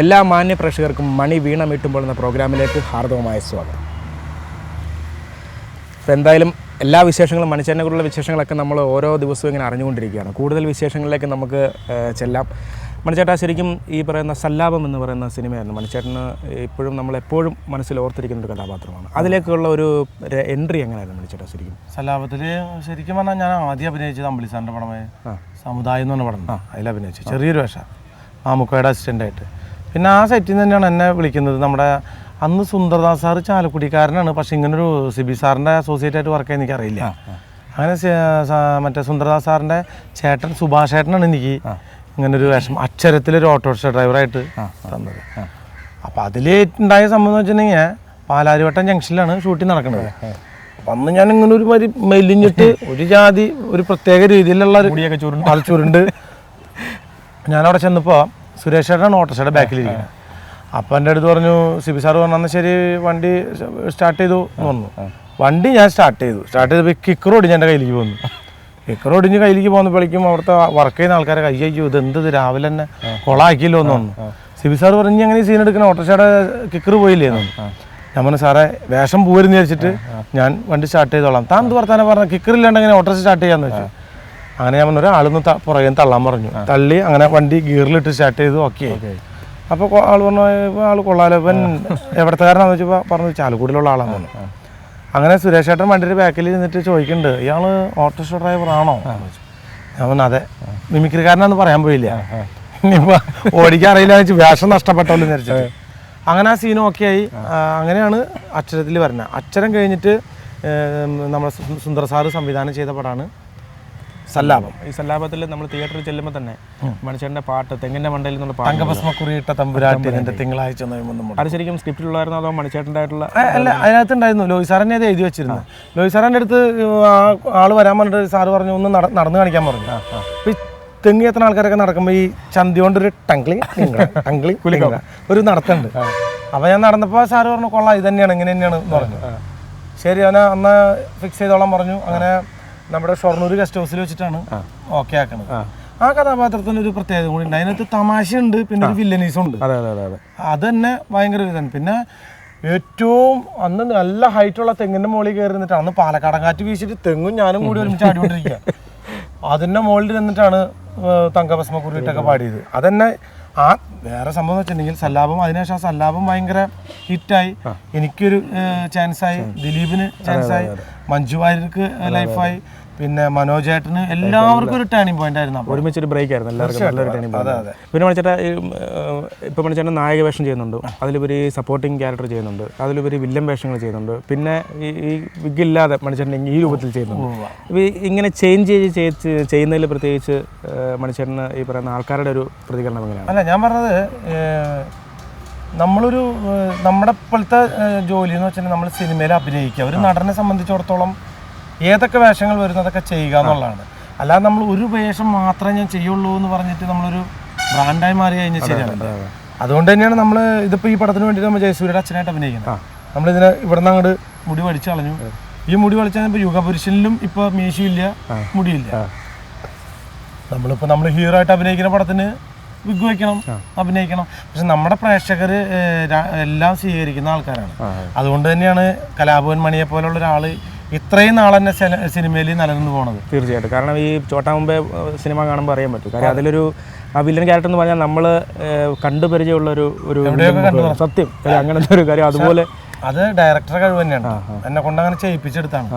എല്ലാ മാന്യ പ്രേക്ഷകർക്കും മണി വീണമിട്ടുമ്പോൾ എന്ന പ്രോഗ്രാമിലേക്ക് ഹാർദവമായ സ്വാഗതം. അപ്പോൾ എന്തായാലും എല്ലാ വിശേഷങ്ങളും മണിച്ചേനെക്കുറിച്ചുള്ള വിശേഷങ്ങളൊക്കെ നമ്മൾ ഓരോ ദിവസവും ഇങ്ങനെ അറിഞ്ഞുകൊണ്ടിരിക്കുകയാണ്. കൂടുതൽ വിശേഷങ്ങളിലേക്ക് നമുക്ക് ചെല്ലാം. മണിച്ചേട്ടാ ശരിക്കും ഈ പറയുന്ന സല്ലാപം എന്ന് പറയുന്ന സിനിമയായിരുന്നു. മണിച്ചേട്ടന് ഇപ്പോഴും നമ്മൾ എപ്പോഴും മനസ്സിൽ ഓർത്തിരിക്കുന്ന ഒരു കഥാപാത്രമാണ്. അതിലേക്കുള്ള ഒരു എൻട്രി എങ്ങനെയായിരുന്നു മണിച്ചേട്ടാ ശരിക്കും? സല്ലാപത്തിൽ ശരിക്കും പറഞ്ഞാൽ ഞാൻ ആദ്യം അഭിനയിച്ചത് അമ്പിളി സാറിന്റെ പടമായ സമുദായം എന്ന് പറഞ്ഞ പടം. അതിൽ അഭിനയിച്ചു ചെറിയൊരു വേഷം. മാമുക്കയുടെ അസിസ്റ്റന്റ് ആയിട്ട്. പിന്നെ ആ സെറ്റിൽ നിന്ന് തന്നെയാണ് എന്നെ വിളിക്കുന്നത്. നമ്മുടെ അന്ന് സുന്ദർദാസ് സാറ് ചാലക്കുടിക്കാരനാണ്. പക്ഷെ ഇങ്ങനൊരു സിബി സാറിന്റെ അസോസിയേറ്റ് ആയിട്ട് വർക്ക് ചെയ്യാൻ എനിക്കറിയില്ല. അങ്ങനെ മറ്റേ സുന്ദർദാസ് സാറിന്റെ ചേട്ടൻ സുഭാഷ് ചേട്ടനാണ് എനിക്ക് ഇങ്ങനൊരു വേഷം അക്ഷരത്തിലൊരു ഓട്ടോറിക്ഷ ഡ്രൈവറായിട്ട് തന്നത്. അപ്പോൾ അതിൽ ഉണ്ടായ സംഭവം എന്ന് വെച്ചിട്ടുണ്ടെങ്കിൽ പാലാരിവട്ടം ജംഗ്ഷനിലാണ് ഷൂട്ടിംഗ് നടക്കുന്നത്. അപ്പം അന്ന് ഞാൻ ഇങ്ങനെ ഒരു മാതിരി മെലിഞ്ഞിട്ട് ഒരു ജാതി ഒരു പ്രത്യേക രീതിയിലുള്ള ഒരു ചുരുണ്ട്. ചുരുണ്ട് ഞാനവിടെ ചെന്നപ്പോൾ സുരേഷ് ചേട്ടനാണ് ഓട്ടോറിക്ഷയുടെ ബാക്കിലിരിക്കുന്നത്. അപ്പം എന്റെ അടുത്ത് പറഞ്ഞു സിബി സാർ പറഞ്ഞു "എന്നാ ശരി വണ്ടി സ്റ്റാർട്ട് ചെയ്തു എന്ന് പറഞ്ഞു. വണ്ടി ഞാൻ സ്റ്റാർട്ട് ചെയ്തു. സ്റ്റാർട്ട് ചെയ്തപ്പോൾ കിക്കർ ഓടിഞ്ഞ് എന്റെ കയ്യിലേക്ക് പോന്നു കിക്കർ ഒടിഞ്ഞ് കയ്യിലേക്ക് പോകുന്നപ്പോഴേക്കും അവിടുത്തെ വർക്ക് ചെയ്യുന്ന ആൾക്കാരെ കൈ അയ്യോ ഇത് എന്ത് രാവിലെ തന്നെ കൊളാക്കിയല്ലോ എന്ന് പറഞ്ഞു. സിബി സാർ പറഞ്ഞു അങ്ങനെ സീൻ എടുക്കണം? ഓട്ടോറിക്ഷയുടെ കിക്കർ പോയില്ലേ? എന്ന്. ഞാൻ പറഞ്ഞു സാറേ വേഷം പോരുന്ന് വിചാരിച്ചിട്ട് ഞാൻ വണ്ടി സ്റ്റാർട്ട് ചെയ്തോളാം. താൻ എന്ത് വർത്താനം പറഞ്ഞ? കിക്കർ ഇല്ലാണ്ട് അങ്ങനെ ഓട്ടോറിക്ഷ സ്റ്റാർട്ട് ചെയ്യാന്ന് വെച്ചു അങ്ങനെ ഞാൻ പറഞ്ഞു ഒരാളൊന്ന് പുറകെ തള്ളാൻ പറഞ്ഞു. തള്ളി അങ്ങനെ വണ്ടി ഗിയറിലിട്ട് സ്റ്റാർട്ട് ചെയ്ത് ഓക്കെ അപ്പോൾ ആൾ പറഞ്ഞു ആൾ കൊള്ളാലോ ഇവൻ എവിടത്തുകാരനാന്ന് വെച്ചപ്പോൾ പറഞ്ഞു ചാലക്കുടിയിലുള്ള ആളാന്ന് പറഞ്ഞു. അങ്ങനെ സുരേഷ് ചേട്ടൻ വണ്ടിയുടെ ബാക്കിൽ ഇരുന്നിട്ട് ചോദിക്കുന്നുണ്ട് ഇയാൾ ഓട്ടോറിക്ഷ ഡ്രൈവർ ആണോ? ഞാൻ പറഞ്ഞു അതെ. മിമിക്രിക്കാരനാന്ന് പറയാൻ പോയില്ല? ഇനിയിപ്പോൾ ഓടിക്കാൻ അറിയില്ല വെച്ച് വേഷം നഷ്ടപ്പെട്ടോന്ന് വിചാരിച്ചു അങ്ങനെ ആ സീൻ ഓക്കെ ആയി. അങ്ങനെയാണ് അക്ഷരത്തിൽ വരുന്നത്. അക്ഷരം കഴിഞ്ഞിട്ട് നമ്മുടെ സുന്ദർ സാറ് സംവിധാനം ചെയ്ത പടമാണ്. സല്ലാപം. ഈ സല്ലാപത്തിൽ നമ്മൾ തിയേറ്ററിൽ ചെല്ലുമ്പോൾ തന്നെ മനുഷ്യന്റെ പാട്ട് തെങ്ങിന്റെ മണ്ടയിൽ നിന്നുള്ള പാട്ട് തങ്കഭസ്മക്കുറിയിട്ട തമ്പുരാട്ടി നിന്റെ തിങ്കളാഴ്ച അത് ശരിക്കും സ്ക്രിപ്റ്റിലുള്ളായിരുന്നു അതോ മണിച്ചേട്ടന്റെ ആയിട്ടുള്ള അല്ല അതിനകത്ത് ഉണ്ടായിരുന്നു ലോയി സാറിനെ അത് എഴുതി വെച്ചിരുന്നു ലോയി സാറിന്റെ അടുത്ത് ആൾ വരാൻ പറഞ്ഞിട്ട് സാറ് പറഞ്ഞു ഒന്ന് നടന്നു കാണിക്കാൻ പറഞ്ഞു. തെങ്ങി എത്ര ആൾക്കാരൊക്കെ നടക്കുമ്പോൾ ഈ ചന്തി കൊണ്ടൊരു ടങ്ക്ലി ടങ്ക്ലി കുലിക്ക. ഒരു നടത്തുന്നുണ്ട് അപ്പൊ ഞാൻ നടന്നപ്പോൾ സാറ് പറഞ്ഞു കൊള്ളാം ഇത് തന്നെയാണ് ഇങ്ങനെ തന്നെയാണ് പറഞ്ഞു ശരി അവനെ അന്ന് ഫിക്സ് ചെയ്തോളാം പറഞ്ഞു. അങ്ങനെ നമ്മുടെ ഷൊർണൂർ ഗസ്റ്റ് ഹൗസിൽ വെച്ചിട്ടാണ് ഓക്കെ ആക്കുന്നത് ആ. കഥാപാത്രത്തിന് ഒരു പ്രത്യേകത കൂടി ഉണ്ട്. അതിനകത്ത് തമാശയുണ്ട് പിന്നെ ഒരു വില്ലനീസും ഉണ്ട്. അതെ തന്നെ ഭയങ്കര ഒരു ഇതാണ്. പിന്നെ ഏറ്റവും അന്ന് നല്ല ഹൈറ്റുള്ള തെങ്ങിന്റെ മുകളിൽ കയറി നിന്നിട്ട് അന്ന് പാലക്കാടൻ കാറ്റ് വീശിട്ട് തെങ്ങും ഞാനും കൂടി ഒരുമിച്ച് ആടിക്കൊണ്ടിരിക്കുക അതിന്റെ മുകളിൽ നിന്നിട്ടാണ് ഏർ തങ്കഭസ്മ കുറിയിട്ടൊക്കെ പാടിയത് അതന്നെ ആ വേറെ സംഭവം വെച്ചിട്ടുണ്ടെങ്കിൽ സല്ലാപം അതിനുശേഷം സല്ലാപം ഭയങ്കര ഹിറ്റായി. എനിക്കൊരു ചാൻസായി ദിലീപിന് ചാൻസായി മഞ്ജു വാര്യർക്ക് ലൈഫായി പിന്നെ മനോജേട്ടന് എല്ലാവർക്കും ഒരു ടേണിംഗ് പോയിന്റ് ആയിരുന്നു അപ്പോൾ. ഒരുമിച്ചൊരു ബ്രേക്ക് ആയിരുന്നു. എല്ലാവർക്കും നല്ലൊരു ടേണിംഗ് പോയിന്റ് പിന്നെ മണിച്ചേട്ടാ ഇപ്പം മണിച്ചേട്ടൻ നായക വേഷം ചെയ്യുന്നുണ്ട്. അതിലുപരി സപ്പോർട്ടിങ് ക്യാരക്ടർ ചെയ്യുന്നുണ്ട്. അതിലുപരി വില്ലൻ വേഷങ്ങൾ ചെയ്യുന്നുണ്ട്. പിന്നെ ഈ വിഗില്ലാതെ മണിച്ചേട്ടൻ ഈ രൂപത്തിൽ ചെയ്യുന്നുണ്ട്. ഇങ്ങനെ ചേഞ്ച് ചെയ്ത് ചെയ്യുന്നതിൽ പ്രത്യേകിച്ച് മണിച്ചേട്ടന് ഈ പറയുന്ന ആൾക്കാരുടെ ഒരു പ്രതികരണം എങ്ങനെയാണ്? അല്ല ഞാൻ പറഞ്ഞത് നമ്മളൊരു നമ്മുടെ ഇപ്പോഴത്തെ ജോലി എന്ന് വെച്ചാൽ നമ്മൾ സിനിമയിൽ അഭിനയിക്കുക. ഒരു നടനെ സംബന്ധിച്ചിടത്തോളം ഏതൊക്കെ വേഷങ്ങൾ വരുന്നതൊക്കെ ചെയ്യുക എന്നുള്ളതാണ്. അല്ലാതെ നമ്മൾ ഒരു വേഷം മാത്രമേ ഞാൻ ചെയ്യുള്ളൂ എന്ന് പറഞ്ഞിട്ട് നമ്മളൊരു ബ്രാൻഡായി മാറി കഴിഞ്ഞാൽ ശരിയാണ് അതുകൊണ്ട് തന്നെയാണ് നമ്മൾ ഇതിപ്പോൾ ഈ പടത്തിന് വേണ്ടി നമ്മൾ ജയസൂര്യയുടെ അച്ഛനായിട്ട് അഭിനയിക്കുന്നത്. നമ്മളിതിനെ ഇവിടെ നിന്ന് അങ്ങോട്ട് മുടി വടിച്ചു കളഞ്ഞു. ഈ മുടി വളിച്ചാൽ ഇപ്പോൾ യുഗപുരുഷനിലും ഇപ്പോൾ മീശയില്ല മുടിയില്ല. നമ്മളിപ്പോൾ നമ്മൾ ഹീറോ ആയിട്ട് അഭിനയിക്കുന്ന പടത്തിന് വിഗ് വയ്ക്കണം അഭിനയിക്കണം. പക്ഷെ നമ്മുടെ പ്രേക്ഷകർ എല്ലാം സ്വീകരിക്കുന്ന ആൾക്കാരാണ്. അതുകൊണ്ട് തന്നെയാണ് കലാഭവൻ മണിയെ പോലുള്ള ഒരാൾ ഇത്രയും നാൾ തന്നെ സിനിമയിൽ നിലനിന്ന് പോണത്. തീർച്ചയായിട്ടും. കാരണം ഈ ചോട്ടാ മുമ്പേ സിനിമ കാണുമ്പോൾ അറിയാൻ പറ്റും. കാര്യം അതിലൊരു ആ വില്ലൻ ക്യാരക്ടർ എന്ന് പറഞ്ഞാൽ നമ്മൾ കണ്ടുപരിചയമുള്ള ഒരു ഒരു സത്യം. അങ്ങനത്തെ ഒരു കാര്യം. അതുപോലെ അത് ഡയറക്ടറെ കഴിവ് തന്നെയാണ് എന്നെ കൊണ്ട് അങ്ങനെ ചെയ്യിപ്പിച്ചെടുത്താണ്.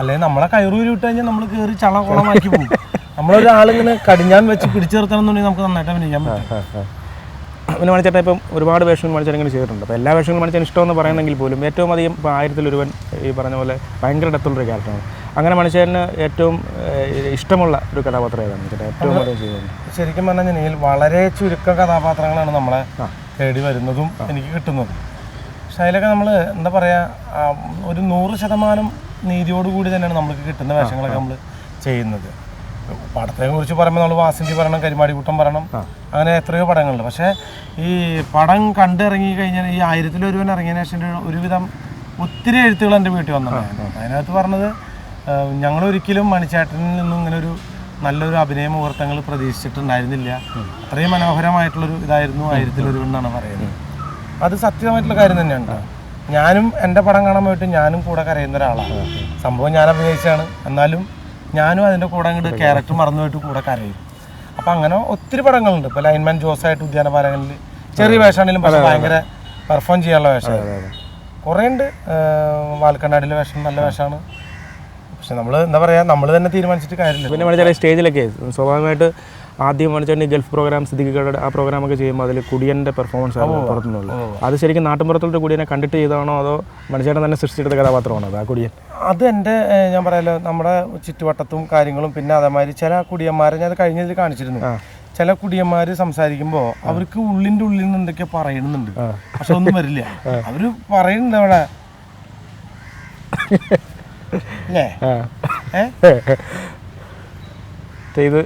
അല്ലെങ്കിൽ നമ്മളെ കയറൂരി വിട്ട് കഴിഞ്ഞാൽ നമ്മൾ കയറി ചളകുളമാക്കി പോകും. നമ്മളൊരാളിങ്ങനെ കടിഞ്ഞാൻ വെച്ച് പിടിച്ചു നിർത്തണം എന്നുണ്ടെങ്കിൽ നമുക്ക് നന്നായിട്ട് അഭിനയിക്കാൻ പറ്റും. പിന്നെ മണിച്ചേട്ടൻ ഇപ്പം ഒരുപാട് വേഷങ്ങൾ മണിച്ചേട്ടൻ ഇങ്ങനെ ചെയ്തിട്ടുണ്ട്. അപ്പോൾ എല്ലാ വേഷങ്ങളും മണിച്ചേട്ടൻ ഇഷ്ടമെന്ന് പറയുന്നെങ്കിൽ പോലും ഏറ്റവും അധികം ഇപ്പോൾ ആയിരത്തിലൊരുവൻ ഈ പറഞ്ഞ പോലെ ഭയങ്കര ഡെത്തുള്ളൊരു ക്യാരക്ടറാണ് അങ്ങനെ മണിച്ചേട്ടന് ഏറ്റവും ഇഷ്ടമുള്ള ഒരു കഥാപാത്രം ഏതാണ് മണിച്ചേട്ടൻ? ഏറ്റവും അധികം ചെയ്യുന്നത് ശരിക്കും പറഞ്ഞു കഴിഞ്ഞാൽ വളരെ ചുരുക്കം കഥാപാത്രങ്ങളാണ് നമ്മളെ തേടി വരുന്നതും എനിക്ക് കിട്ടുന്നതും. പക്ഷെ അതിലൊക്കെ നമ്മൾ എന്താ പറയുക ഒരു നൂറ് ശതമാനം നീതിയോടുകൂടി തന്നെയാണ് നമുക്ക് കിട്ടുന്ന വേഷങ്ങളൊക്കെ നമ്മൾ ചെയ്യുന്നത്. പടത്തെ കുറിച്ച് പറയുമ്പോൾ നമ്മൾ വാസന്തി പറയണം കരിമാടിക്കുട്ടം പറയണം അങ്ങനെ എത്രയോ പടങ്ങളുണ്ട്. പക്ഷേ ഈ പടം കണ്ടിറങ്ങി കഴിഞ്ഞാൽ ഈ ആയിരത്തിലൊരുവൻ ഇറങ്ങിയതിന് ശേഷം ഒരുവിധം ഒത്തിരി എഴുത്തുകൾ എന്റെ വീട്ടിൽ വന്നിട്ടുണ്ട്. അതിനകത്ത് പറഞ്ഞത് ഞങ്ങൾ ഒരിക്കലും മണിച്ചേട്ടനിൽ നിന്നും ഇങ്ങനെ ഒരു നല്ലൊരു അഭിനയ മുഹൂർത്തങ്ങൾ പ്രതീക്ഷിച്ചിട്ടുണ്ടായിരുന്നില്ല. അത്രയും മനോഹരമായിട്ടുള്ളൊരു ഇതായിരുന്നു ആയിരത്തിലൊരു എന്നാണ് പറയുന്നത്. അത് സത്യമായിട്ടുള്ള കാര്യം തന്നെയാണ് ഞാനും എന്റെ പടം കാണാൻ പോയിട്ട് ഞാനും കൂടെ കരയുന്ന ഒരാളാണ്. സംഭവം ഞാൻ അഭിനയിച്ചാണ് എന്നാലും ഞാനും അതിന്റെ കൂടെ അങ്ങോട്ട് ക്യാരക്ടർ മറന്നു പോയിട്ട് കൂടെ കരയും. അപ്പം അങ്ങനെ ഒത്തിരി പടങ്ങളുണ്ട്. ഇപ്പോൾ ലൈൻമാൻ ജോസായിട്ട് ഉദ്യാനപാലകനിൽ ചെറിയ വേഷമാണെങ്കിലും പക്ഷേ ഭയങ്കര പെർഫോം ചെയ്യാനുള്ള വേഷം കുറേ ഉണ്ട് വാൽക്കണ്ണാടിലെ വേഷം നല്ല വേഷമാണ്. പക്ഷെ നമ്മൾ എന്താ പറയുക നമ്മൾ തന്നെ തീരുമാനിച്ചിട്ട് കാര്യമില്ല. പിന്നെ സ്റ്റേജിലൊക്കെ സ്വാഭാവികമായിട്ട് ആദ്യം മണിച്ചേട്ടൻ ഗൾഫ് പ്രോഗ്രാം സിദ്ദിഖികളുടെ ആ പ്രോഗ്രാമൊക്കെ ചെയ്യുമ്പോൾ അതിൽ കുടിയന്റെ പെർഫോമൻസ് ആണ് പുറത്തുനിന്നുള്ളൂ. അത് ശരിക്കും നാട്ടിൻപുറത്തുള്ള കുടിയനെ കണ്ടിട്ട് ചെയ്താണോ അതോ മണിച്ചേട്ടൻ തന്നെ സൃഷ്ടിച്ചെടുത്ത കഥാപാത്രമാണോ അത് ആ കുടിയൻ? അത് എന്റെ ഞാൻ പറയാലോ നമ്മുടെ ചുറ്റുവട്ടത്തും കാര്യങ്ങളും പിന്നെ അതേമാതിരി ചില കുടിയന്മാരെ ഞാൻ കഴിഞ്ഞതിൽ കാണിച്ചിരുന്നു. ചില കുടിയന്മാർ സംസാരിക്കുമ്പോൾ അവർക്ക് ഉള്ളിന്റെ ഉള്ളിൽ നിന്ന് എന്തൊക്കെയോ പറയുന്നുണ്ട് പക്ഷെ ഒന്നും വരില്ല. അവർ പറയുന്നുണ്ട് അവിടെ. അല്ലേ ഏ? ചെയ്ത്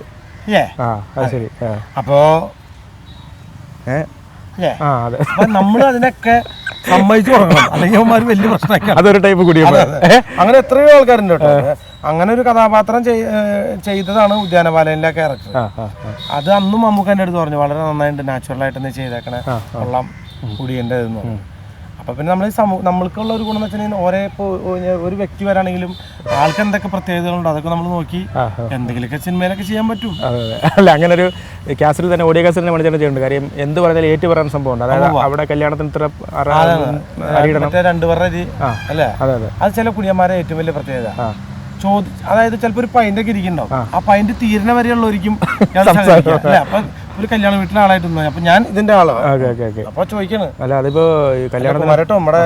അല്ലേ? ആ അത് ശരി. ആ. അപ്പോ ഏ? അല്ലേ? ആ അതെ. അപ്പൊ നമ്മൾ അതിനൊക്കെ സമ്മതിച്ചു കൊടുക്കണം അല്ലെങ്കിൽ അവന്മാർ വലിയ പ്രശ്നമൊക്കെ അതൊരു ടൈപ്പ് കുടിയന്മാർ അങ്ങനെ എത്രയോ ആൾക്കാരുണ്ട് കേട്ടോ. അങ്ങനെ ഒരു കഥാപാത്രം ചെയ്തതാണ് ഉദ്യാനപാലയിലെ ക്യാരക്ടർ അത് അന്നും എന്റെ അടുത്ത് പറഞ്ഞു വളരെ നന്നായിട്ട് നാച്ചുറൽ ആയിട്ട് തന്നെ ചെയ്തേക്കണേ കൊള്ളാം കുടിയന്റെ ഇതെന്ന് പറഞ്ഞു അപ്പൊ പിന്നെ നമ്മൾ സമൂഹം നമ്മൾക്കുള്ള ഒരു ഗുണം എന്ന് വെച്ചിട്ടുണ്ടെങ്കിൽ ഒരേ ഇപ്പോൾ ഒരു വ്യക്തി വരാണെങ്കിലും ആൾക്ക് എന്തൊക്കെ പ്രത്യേകതകളുണ്ട് അതൊക്കെ നമ്മൾ നോക്കി എന്തെങ്കിലുമൊക്കെ സിനിമയിലൊക്കെ ചെയ്യാൻ പറ്റും. അല്ല അങ്ങനെ ഒരു കാസറ്റിൽ തന്നെ ഓഡിയോ കാസറ്റിൽ തന്നെ മണിച്ചേട്ടൻ ചെയ്യുന്നുണ്ട് കാര്യം എന്ത് പറഞ്ഞാലും ഏറ്റു പറയാൻ സംഭവം ഉണ്ട് അതായത് അവിടെ കല്യാണത്തിന് ഇത്ര രണ്ട് പേരുടെ അരി. അല്ലേ? അതെ അതെ. അത് ചില കുടിയന്മാരെ ഏറ്റവും വലിയ പ്രത്യേകത. ചോദി അതായത് ചിലപ്പോൾ ഒരു പൈന്റ് ഒക്കെ ഇരിക്കുന്നുണ്ടാവും. ആ. പൈന്റ് തീരണ അപ്പൊ ഒരു കല്യാണ വീട്ടിലെ ആളായിട്ട്. അപ്പൊ ഞാൻ ഇതിന്റെ ആളാണ് അപ്പൊ ചോദിക്കാണ്. അല്ല അതിപ്പോ കല്യാണം കുമാരട്ടോ നമ്മുടെ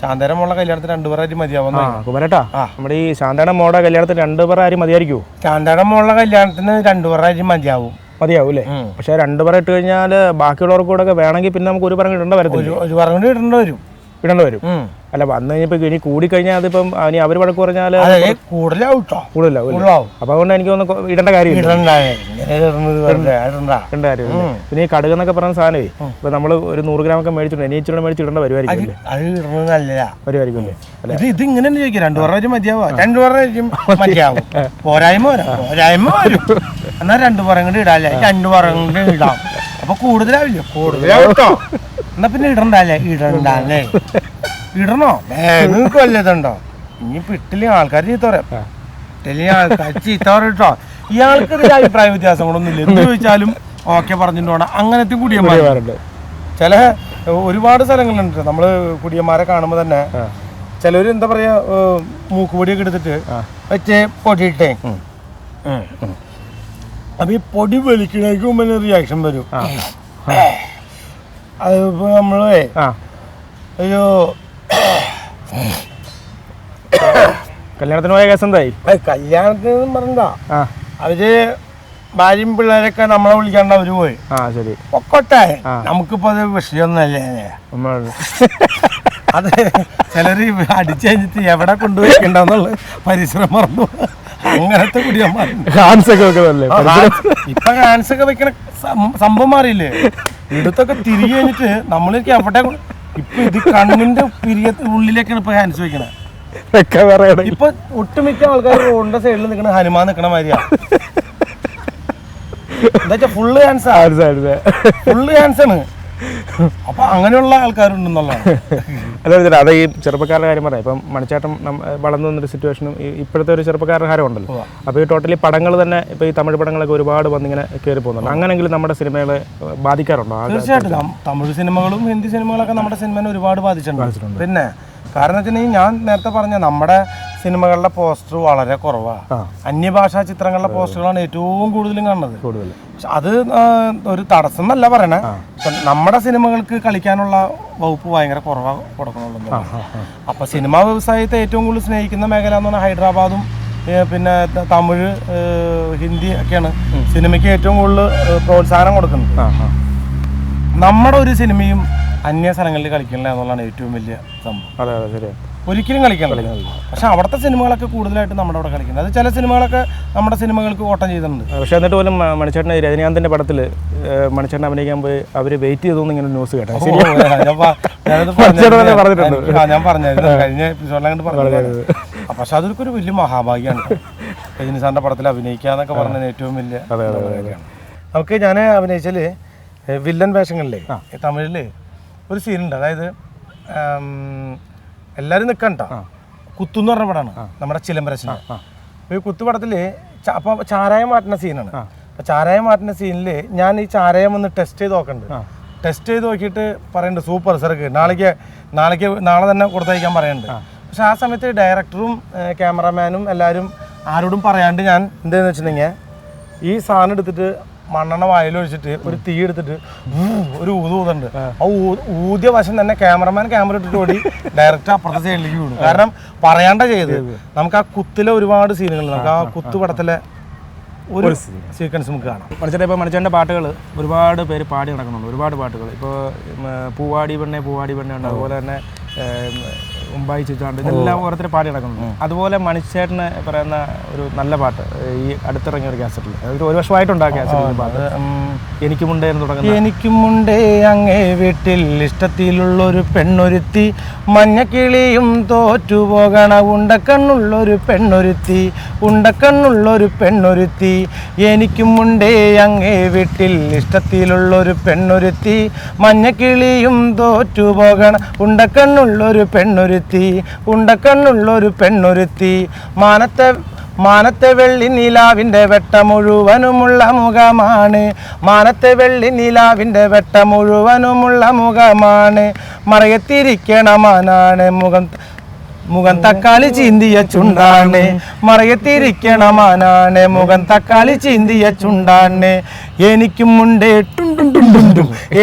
ശാന്തരമുള്ള കല്യാണത്തിന് രണ്ടു പേരായിട്ട് മതിയാവുന്ന കുമരട്ടാ നമ്മുടെ ഈ ശാന്തയുടെ മോടെ കല്യാണത്തിന് രണ്ട് ആരും മതിയായിരിക്കുമോ ശാന്തരമുള്ള കല്യാണത്തിന് രണ്ടു മതിയാവും. മതിയാവും അല്ലേ. പക്ഷെ രണ്ടു പേർ ഇട്ട് കഴിഞ്ഞാൽ ബാക്കിയുള്ളവർക്ക് കൂടെ ഒക്കെ വേണമെങ്കിൽ പിന്നെ നമുക്ക് ഒരു പറഞ്ഞു ഇടേണ്ട വരും ഒരു പറഞ്ഞു ഇടേണ്ടി വരും. ഇടേണ്ട വരും. അല്ല വന്നു കഴിഞ്ഞപ്പോൾ ഇനി കൂടിക്കഴിഞ്ഞാൽ അതിപ്പം ഇനി അവർ വഴക്ക് പറഞ്ഞാൽ കൂടുതലാവും കൂടുതലാവും? അപ്പൊ അതുകൊണ്ട് എനിക്ക് ഒന്ന് ഇടേണ്ട കാര്യമില്ല. ഇടണ്ട കാര്യമില്ല. പിന്നെ ഈ കടുക് എന്നൊക്കെ പറയുന്ന സാധനമേ ഇപ്പൊ നമ്മൾ ഒരു നൂറ് ഗ്രാം ഒക്കെ മേടിച്ചിട്ടുണ്ട് ഇനി ഇച്ചിരി മേടിച്ച് ഇടേണ്ട വരുമായിരിക്കും വരുമായിരിക്കും ഇത് ഇത് ഇങ്ങനെ തന്നെ ചോദിക്കാം. രണ്ടു പേരുടെ മതിയാവോ? രണ്ടു പേരുടെ മതിയാവും. പോരായ്മ പോരായ്മ വരും. എന്നാൽ രണ്ടു പറയും കൂടി ഇടാല്ലേ രണ്ടു പറയും കൂടി ഇടാം. അപ്പൊ കൂടുതലാവില്ല? കൂടുതലാവും. എന്നാ പിന്നെ ഇടണ്ടല്ലേ ഇടണ്ടല്ലേ ഇടണോ? നിങ്ങൾക്ക് വല്ലതുണ്ടോ? ഇനിയിപ്പോ ഇട്ടില്ല ആൾക്കാർ ചീത്ത പറയാം. പിട്ടിലെ ആൾക്കാർ ചീത്ത പറയട്ടോ ഇയാൾക്ക് ഇതിൽ അഭിപ്രായ വ്യത്യാസങ്ങളൊന്നും ഇല്ല. എന്ത് ചോദിച്ചാലും ഓക്കെ പറഞ്ഞിട്ടുണ്ടോ? അങ്ങനത്തെ കുടിയന്മാരുണ്ട്. ചില ഒരുപാട് സ്ഥലങ്ങളുണ്ട് നമ്മൾ കുടിയന്മാരെ കാണുമ്പോൾ തന്നെ ചിലര് എന്താ പറയാ മൂക്കുപൊടിയൊക്കെ എടുത്തിട്ട് വെച്ച് പൊടിയിട്ടേ. അപ്പൊ ഈ പൊടി വലിക്കണേക്ക് മുമ്പ് റിയാക്ഷൻ വരും. അതിപ്പോ നമ്മളേ അയ്യോ കല്യാണത്തിന് പോയ കേസ് എന്തായി? കല്യാണത്തിന് പറഞ്ഞ അവർ ഭാര്യയും പിള്ളേരൊക്കെ നമ്മളെ വിളിക്കാണ്ട് അവർ പോയി. ആ ശരി. പൊക്കോട്ടെ. നമുക്കിപ്പോ അത് വിഷയമൊന്നല്ലേ അത് ചിലര് അടിച്ചു കഴിഞ്ഞിട്ട് എവിടെ കൊണ്ടുപോയിക്കണ്ടെന്നുള്ള പരിശ്രമം മറന്നു. അങ്ങനത്തെ ഇപ്പൊ ഹാൻസ് ഒക്കെ വെക്കണ സംഭവം മാറിയില്ലേ? ഇടത്തൊക്കെ തിരികെ കഴിഞ്ഞിട്ട് നമ്മൾക്ക് എവിടെ ഇപ്പൊ ഇത് കണ്ണിന്റെ പിരിയ ഉള്ളിലേക്കാണ് ഇപ്പൊ ഹാൻസ് വെക്കണേ. ഇപ്പൊ ഒട്ടുമിക്ക ആൾക്കാർ റോഡിന്റെ സൈഡിൽ നിൽക്കണ ഹനുമാൻ നിൽക്കണ മാതിരിയാ. എന്താ വെച്ചാ ഫുള്ള് ഹാൻസ് ഫുള്ള് ഹാൻസ് ആണ്. അപ്പൊ അങ്ങനെയുള്ള ആൾക്കാരുണ്ടെന്നുള്ളതാണ്. അല്ല ചേട്ടാ അത് ഈ ചെറുപ്പക്കാരുടെ കാര്യം പറയാം. ഇപ്പം മണിച്ചാട്ടം വളർന്നു വന്നൊരു സിറ്റുവേഷനും ഇപ്പോഴത്തെ ഒരു ചെറുപ്പക്കാരുടെ കാര്യം ഉണ്ടല്ലോ. അപ്പോൾ ഈ ടോട്ടലി പടങ്ങൾ തന്നെ ഇപ്പോൾ ഈ തമിഴ് പടങ്ങളൊക്കെ ഒരുപാട് വന്നിങ്ങനെ കയറി പോകുന്നുണ്ട്. അങ്ങനെങ്കിലും നമ്മുടെ സിനിമകളെ ബാധിക്കാറുണ്ടോ? തീർച്ചയായിട്ടും. തമിഴ് സിനിമകളും ഹിന്ദി സിനിമകളൊക്കെ നമ്മുടെ സിനിമനെ ഒരുപാട് ബാധിച്ചിട്ടുണ്ട്. പിന്നെ കാരണം വെച്ചിട്ടുണ്ടെങ്കിൽ ഞാൻ നേരത്തെ പറഞ്ഞ നമ്മുടെ സിനിമകളുടെ പോസ്റ്റർ വളരെ കുറവാണ് അന്യഭാഷാ ചിത്രങ്ങളുടെ പോസ്റ്ററുകളാണ് ഏറ്റവും കൂടുതലും കാണുന്നത്. അത് ഒരു തടസ്സം എന്നല്ല പറയണേ നമ്മുടെ സിനിമകൾക്ക് കളിക്കാനുള്ള വകുപ്പ് ഭയങ്കര കുറവാ കൊടുക്കണുള്ളൂ അപ്പൊ സിനിമാ വ്യവസായത്തെ ഏറ്റവും കൂടുതൽ സ്നേഹിക്കുന്ന മേഖല എന്ന് പറഞ്ഞാൽ ഹൈദരാബാദും പിന്നെ തമിഴ് ഹിന്ദി ഒക്കെയാണ് സിനിമയ്ക്ക് ഏറ്റവും കൂടുതൽ പ്രോത്സാഹനം കൊടുക്കുന്നത്. നമ്മുടെ ഒരു സിനിമയും അന്യ സ്ഥലങ്ങളിൽ കളിക്കണില്ല എന്നുള്ളതാണ് ഏറ്റവും വലിയ സംഭവം. അതെ അതെ ശരിയാണ് ഒരിക്കലും കളിക്കണില്ല പക്ഷെ അവിടുത്തെ സിനിമകളൊക്കെ കൂടുതലായിട്ട് നമ്മുടെ അവിടെ കളിക്കുന്നത്. അത് ചില സിനിമകളൊക്കെ നമ്മുടെ സിനിമകൾക്ക് ഓട്ടം ചെയ്തിട്ടുണ്ട്. പക്ഷേ എന്നിട്ട് പോലും മണിച്ചേട്ടൻ രജനീകാന്തിന്റെ പടത്തിൽ മണിച്ചേട്ടൻ അഭിനയിക്കാൻ പോയി അവർ വെയിറ്റ് ചെയ്തു ഇങ്ങനെ ന്യൂസ് കേട്ടോ ഞാൻ പ- ഞാനത് കുറച്ചുകൂടെ തന്നെ പറഞ്ഞിരുന്നു. പറഞ്ഞിട്ടുണ്ട്. ഞാൻ പറഞ്ഞായിരുന്നു. കഴിഞ്ഞ എപ്പിസോഡിൽ അങ്ങോട്ട് പറഞ്ഞു പക്ഷെ അതൊക്കെ ഒരു വലിയ മഹാഭാഗ്യമാണ് രജനി സാറിന്റെ പടത്തിൽ അഭിനയിക്കാന്നൊക്കെ പറഞ്ഞത് ഏറ്റവും വലിയ നമുക്ക് ഞാൻ അഭിനയിച്ചാൽ വില്ലൻ വേഷങ്ങളിലേ തമിഴിൽ ഒരു സീനുണ്ട് അതായത് ആം, എല്ലാരും നിക്കണ്ട. കുത്തു എന്ന് പറഞ്ഞ പടമാണ് നമ്മുടെ ചിലമ്പരശ് അപ്പൊ ഈ കുത്തുപടത്തിൽ ച- അപ്പൊ ചാരായം മാറ്റുന്ന സീനാണ്. അപ്പൊ ചാരായം മാറ്റുന്ന സീനിൽ ഞാൻ ഈ ചാരായം ഒന്ന് ടെസ്റ്റ് ചെയ്ത് നോക്കണ്ട്. ടെസ്റ്റ് ചെയ്ത് നോക്കിയിട്ട് പറയുന്നുണ്ട് സൂപ്പർ സാർക്ക് നാളേക്ക് നാളേക്ക് നാളെ തന്നെ കൊടുത്തയക്കാൻ പറയുന്നുണ്ട് പക്ഷെ ആ സമയത്ത് ഡയറക്ടറും ക്യാമറമാനും എല്ലാവരും ആരോടും പറയാണ്ട് ഞാൻ എന്താന്ന് വെച്ചിട്ടുണ്ടെങ്കിൽ ഈ സാധനം എടുത്തിട്ട് മണ്ണെണ്ണ വായിലൊഴിച്ചിട്ട് ഒരു തീ എടുത്തിട്ട് ഒരു ഊത് ഊതുണ്ട് ആ. ഊതിയ വശം തന്നെ ക്യാമറമാൻ ക്യാമറ ഇട്ടിട്ട് ഓടി ഡയറക്റ്റ് അപ്പുറത്തെ സൈഡിലേക്ക് വീണു. കാരണം പറയാണ്ട ചെയ്ത് നമുക്ക് ആ കുത്തിലെ ഒരുപാട് സീനുകൾ നമുക്ക് ആ കുത്തു പടത്തിലെ ഒരു സീക്വൻസ് നമുക്ക് കാണാം. മണിച്ചേട്ട ഇപ്പോൾ മണിച്ചേട്ടന്റെ പാട്ടുകൾ ഒരുപാട് പേര് പാടി നടക്കുന്നുണ്ട്. ഒരുപാട് പാട്ടുകൾ ഇപ്പോൾ പൂവാടി പെണ്ണെ പൂവാടി പെണ്ണെ ഉണ്ട്. അതുപോലെ തന്നെ ചുറ്റാണ്ട് ഇതെല്ലാം ഓരോരുത്തർ പാടി നടക്കുന്നുണ്ട് അതുപോലെ മണിച്ചേട്ടന് പറയുന്ന ഒരു നല്ല പാട്ട് ഈ അടുത്തിറങ്ങിയ ഒരു കാസറ്റിൽ അതൊരു ഒരു വർഷമായിട്ടുണ്ട് ആ കാസറ്റിൽ പാട്ട്? എനിക്കുമുണ്ട് എന്ന് എനിക്കും എനിക്കുമുണ്ടേ അങ്ങേ വീട്ടിൽ ഇഷ്ടത്തിലുള്ളൊരു പെണ്ണൊരുത്തി. മഞ്ഞക്കിളിയും തോറ്റുപോകണ ഉണ്ടക്കണ്ണുള്ളൊരു പെണ്ണൊരുത്തി. ഉണ്ടക്കണ്ണുള്ളൊരു പെണ്ണൊരുത്തി. എനിക്കുമുണ്ടേ അങ്ങേ വീട്ടിൽ ഇഷ്ടത്തിലുള്ളൊരു പെണ്ണൊരുത്തി. മഞ്ഞക്കിളിയും തോറ്റുപോകണ ഉണ്ടക്കണ്ണുള്ളൊരു പെണ്ണൊരുത്തി. ഉണ്ടക്കണ്ണുള്ളൊരു പെണ്ണൊരുത്തി. മാനത്തെ മാനത്തെ വെള്ളി നിലാവിന്റെ വെട്ട മുഴുവനുമുള്ള മുഖമാണ്. മാനത്തെ വെള്ളി നിലാവിന്റെ വെട്ട മുഴുവനുമുള്ള മുഖമാണ്. മറയത്തിരിക്കണമാനാണ്. മുഖം മുഖം തക്കാളി ചീന്തിയ ചുണ്ടാണ്. മറയത്തിരിക്കണമാനാണ്. മുഖം തക്കാളി ചീന്തിയ ചുണ്ടാണ്. എനിക്കും ഉണ്ട്.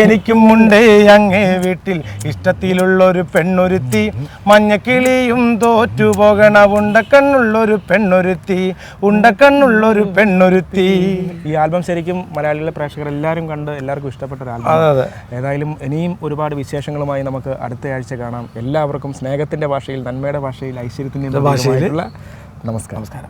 എനിക്കും ഉണ്ട് അങ്ങേ വീട്ടിൽ. ഇഷ്ടത്തിലുള്ളൊരു പെണ്ണൊരുത്തി. മഞ്ഞക്കിളിയും തോറ്റുപോകണ ഉണ്ടക്കണ്ണുള്ളൊരു പെണ്ണൊരുത്തി. ഉണ്ടക്കണ്ണുള്ളൊരു പെണ്ണൊരുത്തി. ഈ ആൽബം ശരിക്കും മലയാളികളെ പ്രേക്ഷകർ എല്ലാവരും കണ്ട് എല്ലാവർക്കും ഇഷ്ടപ്പെട്ട ഒരു ആൽബം. അതെ അതെ. ഏതായാലും ഇനിയും ഒരുപാട് വിശേഷങ്ങളുമായി നമുക്ക് അടുത്ത ആഴ്ച കാണാം. എല്ലാവർക്കും സ്നേഹത്തിന്റെ ഭാഷയിൽ നന്മയുടെ ഭാഷയിൽ ഐശ്വര്യത്തിന്റെ നമസ്കാരം. നമസ്കാരം.